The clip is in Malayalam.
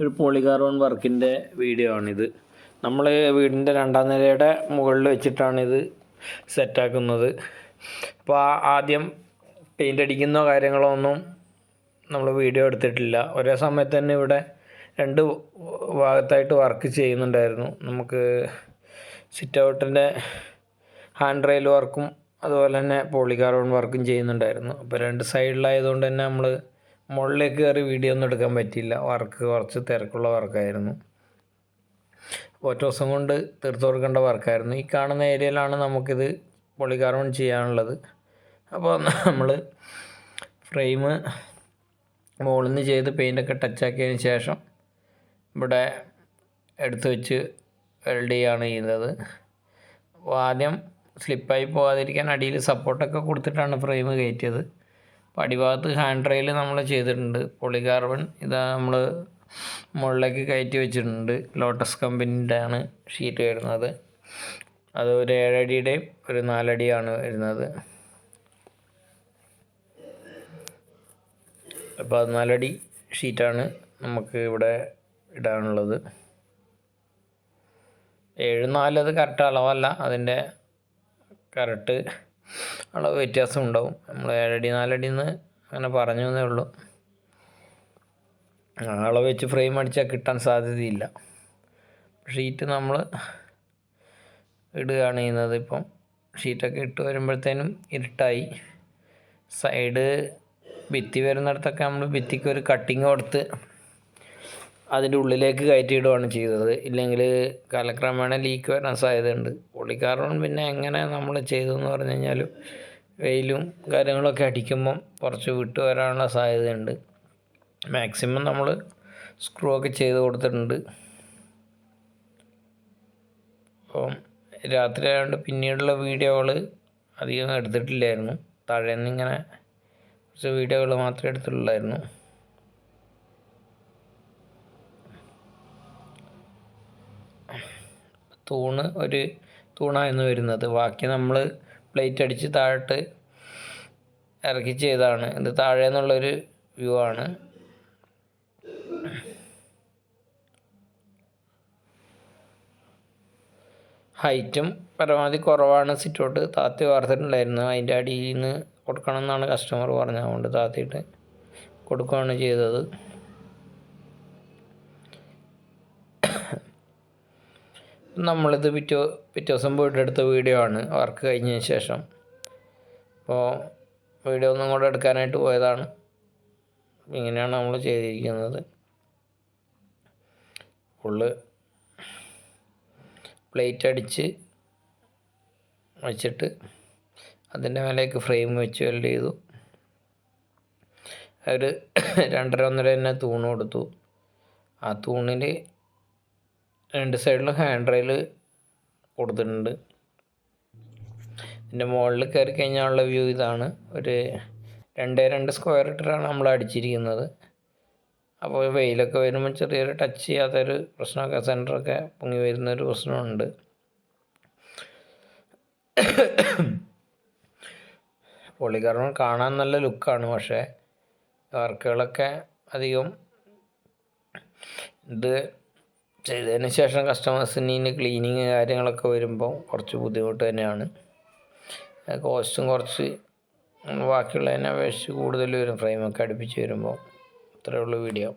ഒരു പോളികാർബൺ വർക്കിന്റെ വീഡിയോ ആണിത്. നമ്മൾ വീടിന്റെ രണ്ടാം നിലയുടെ മുകളിൽ വെച്ചിട്ടാണിത് സെറ്റാക്കുന്നത്. അപ്പോൾ ആദ്യം പെയിന്റ് അടിക്കുന്ന കാര്യങ്ങളോ ഒന്നും നമ്മൾ വീഡിയോ എടുത്തിട്ടില്ല. ഒരേ സമയത്ത് തന്നെ ഇവിടെ രണ്ട് ഭാഗത്തായിട്ട് വർക്ക് ചെയ്യുന്നുണ്ടായിരുന്നു. നമുക്ക് സിറ്റ് ഔട്ടിന്റെ ഹാൻഡ് റെയിൽ വർക്കും അതുപോലെ തന്നെ പോളികാർബൺ വർക്കും ചെയ്യുന്നുണ്ടായിരുന്നു. അപ്പോൾ രണ്ട് സൈഡിലായതുകൊണ്ട് തന്നെ നമ്മൾ മുകളിലേക്ക് കയറി വീഡിയോ ഒന്നും എടുക്കാൻ പറ്റിയില്ല. വർക്ക് കുറച്ച് തിരക്കുള്ള വർക്കായിരുന്നു. ഒറ്റ ദിവസം കൊണ്ട് തീർത്ത് കൊടുക്കേണ്ട വർക്കായിരുന്നു. ഈ കാണുന്ന ഏരിയയിലാണ് നമുക്കിത് പോളികാർബൺ ചെയ്യാനുള്ളത്. അപ്പോൾ നമ്മൾ ഫ്രെയിം മുകളിൽ നിന്ന് ചെയ്ത് പെയിന്റൊക്കെ ടച്ചാക്കിയതിന് ശേഷം ഇവിടെ എടുത്തു വെച്ച് വെൽഡ് ചെയ്യുകയാണ് ചെയ്യുന്നത്. അപ്പോൾ ആദ്യം സ്ലിപ്പായി പോകാതിരിക്കാൻ അടിയിൽ സപ്പോർട്ടൊക്കെ കൊടുത്തിട്ടാണ് ഫ്രെയിം കയറ്റിയത്. അപ്പോൾ അടിഭാഗത്ത് ഹാൻഡ് റെയിൽ നമ്മൾ ചെയ്തിട്ടുണ്ട്. പോളികാർബൺ ഇതാ നമ്മൾ മുകളിലേക്ക് കയറ്റി വെച്ചിട്ടുണ്ട്. ലോട്ടസ് കമ്പനീന്റെ ആണ് ഷീറ്റ് വരുന്നത്. അത് ഒരു ഏഴടിയുടെയും ഒരു നാലടിയാണ് വരുന്നത്. പതിനാലടി ഷീറ്റാണ് നമുക്ക് ഇവിടെ ഇടാനുള്ളത്. ഏഴ് നാല് അത് കറക്റ്റ് അളവല്ല. അതിന്റെ കറക്റ്റ് അളവ് വ്യത്യാസം ഉണ്ടാവും. നമ്മൾ ഏഴടി നാലടി എന്ന് അങ്ങനെ പറഞ്ഞു എന്നേ ഉള്ളൂ. അളവ് വെച്ച് ഫ്രെയിം അടിച്ചാൽ കിട്ടാൻ സാധ്യതയില്ല. ഷീറ്റ് നമ്മൾ ഇടുകയാണ് ചെയ്യുന്നത് ഇപ്പം. ഷീറ്റൊക്കെ ഇട്ട് വരുമ്പോഴത്തേനും ഇരുട്ടായി. സൈഡ് ഭിത്തി വരുന്നിടത്തൊക്കെ നമ്മൾ ഭിത്തിക്ക് ഒരു കട്ടിങ് കൊടുത്ത് അതിന്റെ ഉള്ളിലേക്ക് കയറ്റിയിടുകയാണ് ചെയ്തത്. ഇല്ലെങ്കിൽ കാലക്രമേണ ലീക്ക് വരാൻ സാധ്യതയുണ്ട്. പൊളിക്കാർബൺ പിന്നെ എങ്ങനെ നമ്മൾ ചെയ്തതെന്ന് പറഞ്ഞു കഴിഞ്ഞാൽ വെയിലും കാര്യങ്ങളൊക്കെ അടിക്കുമ്പം കുറച്ച് വിട്ട് വരാനുള്ള സാധ്യതയുണ്ട്. മാക്സിമം നമ്മൾ സ്ക്രൂ ഒക്കെ ചെയ്ത് കൊടുത്തിട്ടുണ്ട്. അപ്പം രാത്രി ആയതുകൊണ്ട് പിന്നീടുള്ള വീഡിയോകൾ അധികം എടുത്തിട്ടില്ലായിരുന്നു. താഴേന്ന് ഇങ്ങനെ കുറച്ച് വീഡിയോകൾ മാത്രമേ എടുത്തിട്ടുള്ളായിരുന്നു. തൂണ് ഒരു തൂണായിരുന്നു വരുന്നത്. ബാക്കി നമ്മൾ പ്ലേറ്റ് അടിച്ച് താഴോട്ട് ഇറക്കി ചെയ്തതാണ്. ഇത് താഴെ നിന്നുള്ളൊരു വ്യൂ ആണ്. ഹൈറ്റും പരമാവധി കുറവാണ്. സിറ്റൗട്ട് താത്തി വാർത്തിട്ടുണ്ടായിരുന്നു. അതിന്റെ അടിയിൽ നിന്ന് കൊടുക്കണം എന്നാണ് കസ്റ്റമർ പറഞ്ഞത്. അതുകൊണ്ട് താത്തിയിട്ട് കൊടുക്കുകയാണ് ചെയ്തത്. നമ്മളിത് പിറ്റേ പിറ്റേ ദിവസം പോയിട്ട് എടുത്ത വീഡിയോ ആണ്. വർക്ക് കഴിഞ്ഞതിന് ശേഷം. അപ്പോൾ വീഡിയോ ഒന്നും കൂടെ എടുക്കാനായിട്ട് പോയതാണ്. ഇങ്ങനെയാണ് നമ്മൾ ചെയ്തിരിക്കുന്നത്. ഫുള്ള് പ്ലേറ്റ് അടിച്ച് വെച്ചിട്ട് അതിന്റെ മേലേക്ക് ഫ്രെയിം വെച്ച് വെൽഡ് ചെയ്തു. ഒരു രണ്ടര ഒന്നര തന്നെ തൂണ് കൊടുത്തു. ആ തൂണിൽ രണ്ട് സൈഡിലും ഹാൻഡ് റെയിൽ കൊടുത്തിട്ടുണ്ട്. ഇതിന്റെ മുകളിൽ കയറി കഴിഞ്ഞാലുള്ള വ്യൂ ഇതാണ്. ഒരു രണ്ടേ രണ്ട് സ്ക്വയർ ഇട്ടിട്ടാണ് നമ്മൾ അടിച്ചിരിക്കുന്നത്. അപ്പോൾ വെയിലൊക്കെ വരുമ്പോൾ ചെറിയൊരു ടച്ച് ചെയ്യാത്തൊരു പ്രശ്നമൊക്കെ സെന്ററൊക്കെ പൊങ്ങി വരുന്നൊരു പ്രശ്നമുണ്ട്. പോളികാർബൺ കാണാൻ നല്ല ലുക്കാണ് പക്ഷേ വർക്കുകളൊക്കെ അധികം. ഇത് ചെയ്തതിന് ശേഷം കസ്റ്റമേഴ്സിന് ഇനി ക്ലീനിങ് കാര്യങ്ങളൊക്കെ വരുമ്പോൾ കുറച്ച് ബുദ്ധിമുട്ട് തന്നെയാണ്. കോസ്റ്റും കുറച്ച് ബാക്കിയുള്ളതിനെ അപേക്ഷിച്ച് കൂടുതൽ വരും ഫ്രെയിമൊക്കെ അടുപ്പിച്ച് വരുമ്പോൾ ഇത്രയേ ഉള്ളൂ വീഡിയോ